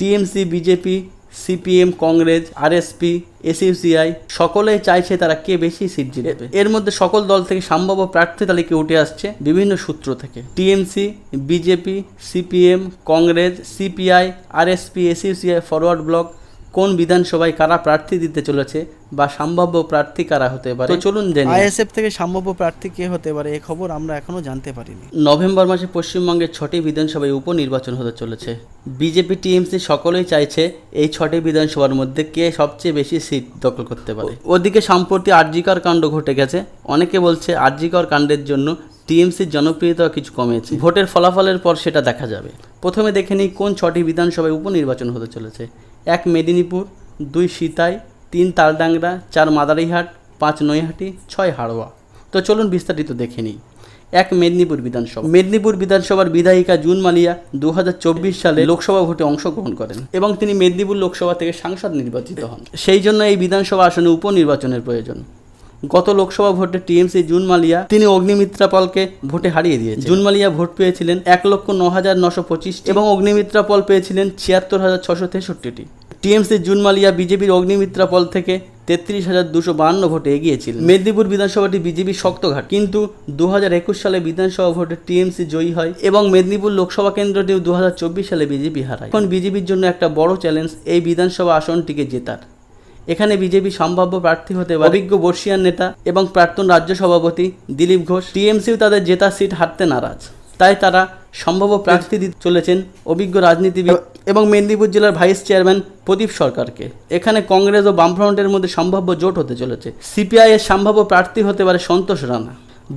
TMC, BJP, CPM, Congress, RSP, SUCI, সকলেই চাইছে তারা কে বেশি সিট জিতবে। এর মধ্যে সকল দল থেকে সম্ভাব্য প্রার্থী তালিকা উঠে আসছে বিভিন্ন সূত্র থেকে। TMC, BJP, CPM, Congress, CPI, RSP, SUCI, forward bloc কোন বিধানসভায় কারা প্রার্থী দিতে চলেছে বা সম্ভাব্য প্রার্থী কারা হতে পারে? তো চলুন জেনে। আইএসএফ থেকে সম্ভাব্য প্রার্থী কে হতে পারে এই খবর আমরা এখনও জানতে পারিনি। নভেম্বর মাসে পশ্চিমবঙ্গের ছটি বিধানসভায় উপনির্বাচন হতে চলেছে। বিজেপি টিএমসি সকলেই চাইছে এই ছটি বিধানসভার মধ্যে কে সবচেয়ে বেশি সিট দখল করতে পারে। ওদিকে সম্প্রতি আরজিকর কাণ্ড ঘটে গেছে। অনেকে বলছে আরজিকর কাণ্ডের জন্য টিএমসির জনপ্রিয়তা কিছু কমেছে। ভোটের ফলাফলের পর সেটা দেখা যাবে। প্রথমে দেখে নিই কোন ছটি বিধানসভায় উপনির্বাচন হতে চলেছে। এক মেদিনীপুর, দুই সিতাই, তিন তালডাংরা, চার মাদারিহাট, পাঁচ নৈহাটি, ছয় হাড়োয়া। তো চলুন বিস্তারিত দেখে নিই। এক মেদিনীপুর বিধানসভা। মেদিনীপুর বিধানসভার বিধায়িকা জুন মালিয়া দু হাজার চব্বিশ সালে লোকসভা ভোটে অংশগ্রহণ করেন এবং তিনি মেদিনীপুর লোকসভা থেকে সাংসদ নির্বাচিত হন। সেই জন্য এই বিধানসভা আসনে উপনির্বাচনের প্রয়োজন। গত লোকসভা ভোটে টিএমসি জুন মালিয়া, তিনি অগ্নিমিত্রা পলকে ভোটে হারিয়ে দিয়েছেন জুন মালিয়া ভোট পেয়েছিলেন এক লক্ষ ন হাজার নশো পঁচিশ এবং অগ্নিমিত্রা পল পেয়েছিলেন ছিয়াত্তর হাজার ছশো তেষট্টিটি টিএমসি জুন মালিয়া বিজেপির অগ্নিমিত্রা পল থেকে তেত্রিশ হাজার দুশো বাহান্ন ভোটে এগিয়েছিলেন। মেদিনীপুর বিধানসভাটি বিজেপির শক্তঘাট কিন্তু দু হাজার একুশ সালে বিধানসভা ভোটে টিএমসি জয়ী হয় এবং মেদিনীপুর লোকসভা কেন্দ্রটিও দু হাজার চব্বিশ সালে বিজেপি হারায়। এখন বিজেপির জন্য একটা বড় চ্যালেঞ্জ এই বিধানসভা আসনটিকে জেতার। এখানে বিজেপি সম্ভাব্য প্রার্থী হতে অভিজ্ঞ বর্ষিয়ান নেতা এবং প্রাক্তন রাজ্য সভাপতি দিলীপ ঘোষ। টিএমসিও তাদের জেতার সিট হারতে নারাজ। তাই তারা সম্ভাব্য প্রার্থী দিতে চলেছেন অভিজ্ঞ রাজনীতিবিদ এবং মেদিনীপুর জেলার ভাইস চেয়ারম্যান প্রদীপ সরকারকে। এখানে কংগ্রেস ও বামফ্রন্টের মধ্যে সম্ভাব্য জোট হতে চলেছে। সিপিআই এর সম্ভাব্য প্রার্থী হতে পারে সন্তোষ রানা।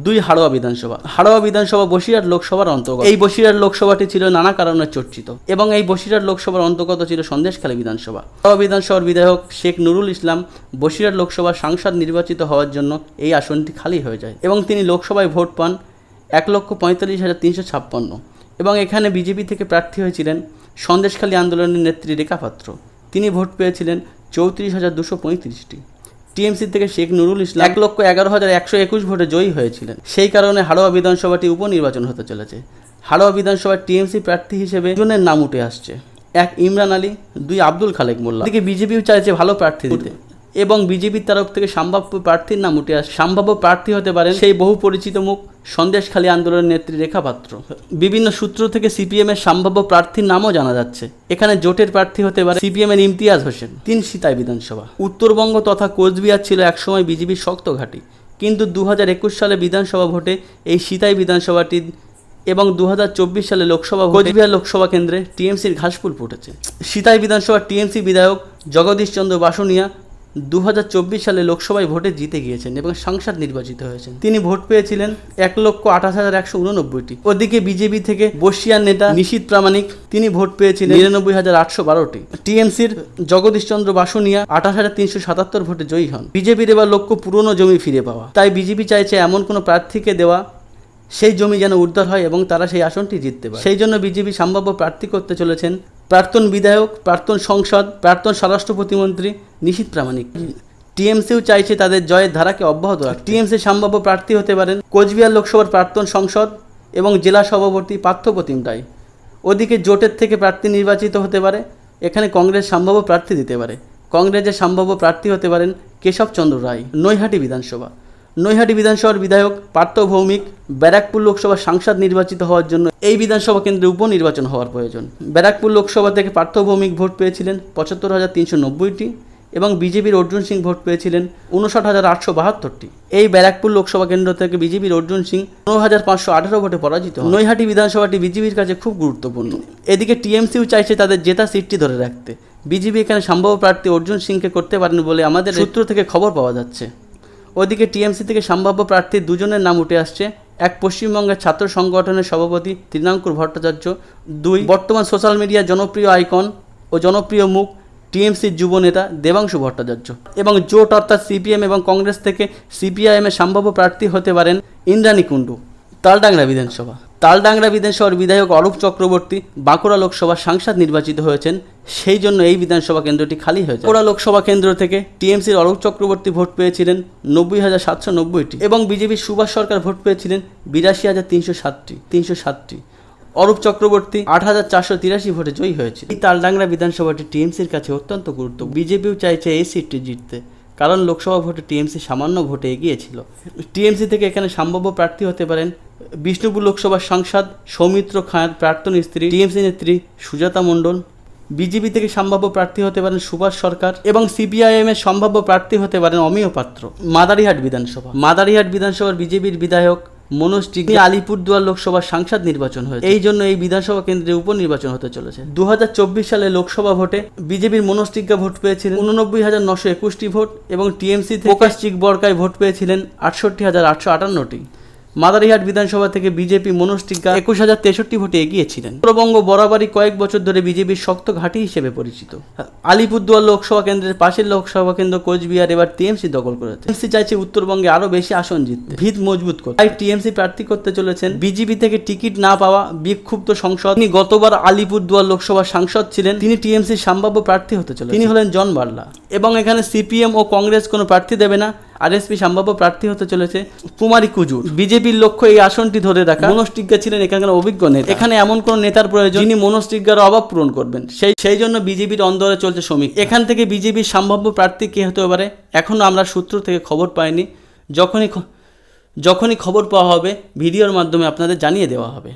দুই হাড়োয়া বিধানসভা। হাড়োয়া বিধানসভা বসিরহাট লোকসভার অন্তর্গত। এই বসিরহাট লোকসভাটি ছিল নানা কারণে চর্চিত এবং এই বসিরহাট লোকসভার অন্তর্গত ছিল সন্দেশখালী বিধানসভা। হাড়োয়া বিধানসভার বিধায়ক শেখ নুরুল ইসলাম বসিরহাট লোকসভার সাংসদ নির্বাচিত হওয়ার জন্য এই আসনটি খালি হয়ে যায় এবং তিনি লোকসভায় ভোট পান এক লক্ষ পঁয়তাল্লিশ হাজার তিনশো ছাপ্পান্ন। এবং এখানে বিজেপি থেকে প্রার্থী হয়েছিলেন সন্দেশখালী আন্দোলনের নেত্রী রেখা পাত্র। তিনি ভোট পেয়েছিলেন চৌত্রিশ হাজার দুশো পঁয়ত্রিশটি। টিএমসি থেকে শেখ নুরুল ইসলাম এক লক্ষ এগারো হাজার একশো একুশ ভোটে জয়ী হয়েছিলেন। সেই কারণে হাড়োয়া বিধানসভাটি উপনির্বাচন হতে চলেছে। হাড়োয়া বিধানসভার টিএমসি প্রার্থী হিসেবে জনের নাম উঠে আসছে। এক ইমরান আলী, দুই আব্দুল খালেক মোল্লা। এদিকে বিজেপিও চাইছে ভালো প্রার্থী দিতে। এবং বিজেপির তরফ থেকে সম্ভাব্য প্রার্থীর নাম উঠে আসে সম্ভাব্য প্রার্থী হতে পারেন সেই বহু পরিচিত মুখ সন্দেশখালী আন্দোলনের নেত্রী রেখা পাত্র। বিভিন্ন সূত্র থেকে সিপিএম এর সম্ভাব্য প্রার্থীর নামও জানা যাচ্ছে। এখানে জোটের প্রার্থী হতে পারে সিপিএম এর ইমতিয়াজ হোসেন। তিন সিতাই বিধানসভা। উত্তরবঙ্গ তথা কোচবিহার ছিল একসময় বিজেপির শক্ত ঘাঁটি। কিন্তু দু হাজার একুশ সালে বিধানসভা ভোটে এই সিতাই বিধানসভাটি এবং দু হাজার চব্বিশ সালে লোকসভা কোচবিহার লোকসভা কেন্দ্রে টিএমসির ঘাসফুল ফুটেছে। সিতাই বিধানসভা টিএমসি বিধায়ক জগদীশ চন্দ্র বাসুনিয়া দু হাজার চব্বিশ সালে লোকসভায় ভোটে জিতে গিয়েছেন এবং সাংসদ নির্বাচিত হয়েছেন। তিনি ভোট পেয়েছিলেন এক লক্ষ আঠাশ হাজার একশো উননব্বইটি। ওদিকে বিজেপি থেকে বর্ষিয়ান নেতা নিশীত প্রামাণিক, তিনি ভোট পেয়েছিলেন নিরানব্বই হাজার আটশো বারোটি। টিএমসির জগদীশ চন্দ্র বাসুনিয়া আঠাশ হাজার তিনশো সাতাত্তর ভোটে জয়ী হন। বিজেপির এবার লক্ষ্য পুরনো জমি ফিরে পাওয়া। তাই বিজেপি চাইছে এমন কোনো প্রার্থীকে দেওয়া, সেই জমি যেন উদ্ধার হয় এবং তারা সেই আসনটি জিততে পারে। সেই জন্য বিজেপি সম্ভাব্য প্রার্থী করতে চলেছেন প্রাক্তন বিধায়ক, প্রাক্তন সংসদ, প্রাক্তন স্বরাষ্ট্র প্রতিমন্ত্রী নিশীত প্রামাণিক। টিএমসিও চাইছে তাদের জয়ের ধারাকে অব্যাহত রাখতে। টিএমসি সম্ভাব্য প্রার্থী হতে পারেন কোচবিহার লোকসভার প্রাক্তন সংসদ এবং জেলা সভাপতি পার্থপ্রতিম রায় ওদিকে জোটের থেকে প্রার্থী নির্বাচিত হতে পারে, এখানে কংগ্রেস সম্ভাব্য প্রার্থী দিতে পারে। কংগ্রেসের সম্ভাব্য প্রার্থী হতে পারেন কেশবচন্দ্র রায়, নৈহাটি বিধানসভা। নৈহাটি বিধানসভার বিধায়ক, পার্থ ভৌমিক, ব্যারাকপুর লোকসভার সাংসদ নির্বাচিত হওয়ার জন্য এই বিধানসভা কেন্দ্রে উপনির্বাচন হওয়ার প্রয়োজন। ব্যারাকপুর লোকসভা থেকে পার্থ ভৌমিক ভোট পেয়েছিলেন পঁচাত্তর হাজার তিনশো নব্বইটি এবং বিজেপির অর্জুন সিং ভোট পেয়েছিলেন উনষাট হাজার আটশো বাহাত্তরটি। এই ব্যারাকপুর লোকসভা কেন্দ্র থেকে বিজেপির অর্জুন সিং পনেরো হাজার পাঁচশো আঠারো ভোটে পরাজিত নৈহাটি বিধানসভাটি বিজেপির কাছে খুব গুরুত্বপূর্ণ। এদিকে টিএমসিও চাইছে তাদের জেতা সিটটি ধরে রাখতে। বিজেপি এখানে সম্ভাব্য প্রার্থী অর্জুন সিংকে করতে পারেন বলে আমাদের সূত্র থেকে খবর পাওয়া যাচ্ছে। ওদিকে টিএমসি থেকে সম্ভাব্য প্রার্থী দুজনের নাম উঠে আসছে। এক পশ্চিমবঙ্গের ছাত্র সংগঠনের সভাপতি তৃণাঙ্কুর ভট্টাচার্য, দুই বর্তমান সোশ্যাল মিডিয়ার জনপ্রিয় আইকন ও জনপ্রিয় মুখ টিএমসির যুব নেতা দেবাংশু ভট্টাচার্য এবং জোট অর্থাৎ সিপিএম এবং কংগ্রেস থেকে সিপিআইএমের সম্ভাব্য প্রার্থী হতে পারেন ইন্দ্রাণী কুণ্ডু, তালডাংরা বিধানসভা। তালডাংরা বিধানসভার বিধায়ক অরূপ চক্রবর্তী বাঁকুড়া লোকসভার সাংসদ নির্বাচিত হয়েছেন, সেই জন্য এই বিধানসভা কেন্দ্রটি খালি হয়েছে। বাঁকুড়া লোকসভা কেন্দ্র থেকে টিএমসির অরূপ চক্রবর্তী ভোট পেয়েছিলেন নব্বই হাজার সাতশো নব্বইটি এবং বিজেপির সুভাষ সরকার ভোট পেয়েছিলেন বিরাশি হাজার তিনশো সাতটি তিনশো সাতটি অরূপ চক্রবর্তী আট হাজার চারশো তিরাশি ভোটে জয়ী হয়েছে। এই তালডাংরা বিধানসভাটি টিএমসির কাছে অত্যন্ত গুরুত্ব বিজেপিও চাইছে এই সিটটি জিততে, কারণ লোকসভা ভোটে টিএমসি সামান্য ভোটে এগিয়েছিল। টিএমসি থেকে এখানে সম্ভাব্য প্রার্থী হতে পারেন বিষ্ণুপুর লোকসভার সাংসদ সৌমিত্র খাঁর, প্রাক্তন স্ত্রী, টিএমসি নেত্রী সুজাতা মণ্ডল, বিজেপি থেকে সম্ভাব্য প্রার্থী হতে পারেন সুভাষ সরকার এবং সিপিআইএম এর সম্ভাব্য প্রার্থী হতে পারেন অমিয় পাত্র। মাদারিহাট বিধানসভা। মাদারিহাট বিধানসভার বিজেপির বিধায়ক মনোজ টিগি আলিপুরদুয়ার লোকসভার সাংসদ নির্বাচন হয়েছে। এই জন্য এই বিধানসভা কেন্দ্রে উপনির্বাচন হতে চলেছে। দু হাজার চব্বিশ সালে লোকসভা ভোটে বিজেপির মনোজ টিগ্গা ভোট পেয়েছিলেন উননব্বই হাজার নশো একুশটি ভোট এবং টিএমসি প্রকাশ চিক বরকায় ভোট পেয়েছিলেন আটষট্টি হাজার আটশো আটান্নটি। মাদারিহাট বিধানসভা থেকে বিজেপি মনোজ টিগ্গা একুশ হাজার তেষট্টি ভোটে এগিয়েছিলেন। উত্তরবঙ্গ বরাবরই কয়েক বছর ধরে বিজেপির শক্ত ঘাঁটি হিসেবে পরিচিত। আলিপুরদুয়ার লোকসভা কেন্দ্রের পাশের লোকসভা কেন্দ্র কোচবিহার এবার টিএমসি দখল করেছে টিএমসি চাইছে উত্তরবঙ্গে আরও বেশি আসন জিততে। ভিত মজবুত করতে। তাই টিএমসি প্রার্থী করতে চলেছেন বিজেপি থেকে টিকিট না পাওয়া বিক্ষুব্ধ সংসদ। তিনি গতবার আলিপুরদুয়ার লোকসভা সাংসদ ছিলেন। তিনি টিএমসির সম্ভাব্য প্রার্থী হতে চলেছেন। তিনি হলেন জন বার্লা। এবং এখানে সিপিএম ও কংগ্রেস কোনো প্রার্থী দেবে না। আরএসপি সম্ভাব্য প্রার্থী হতে চলেছে কুমারী কুজুর। বিজেপির লক্ষ্য এই আসনটি ধরে রাখা। মনোজ টিগ্গা ছিলেন এখানকার অভিজ্ঞ নেতা। এখানে এমন কোন নেতার প্রয়োজন। যিনি মনোজ টিগ্গার অভাব পূরণ করবেন। সেই সেই জন্য বিজেপির অন্দরে চলছে শ্রমিক। এখান থেকে বিজেপির সম্ভাব্য প্রার্থী কে হতে পারে? এখনও আমরা সূত্র থেকে খবর পাইনি। যখনই যখনই খবর পাওয়া হবে ভিডিওর মাধ্যমে আপনাদের জানিয়ে দেওয়া হবে।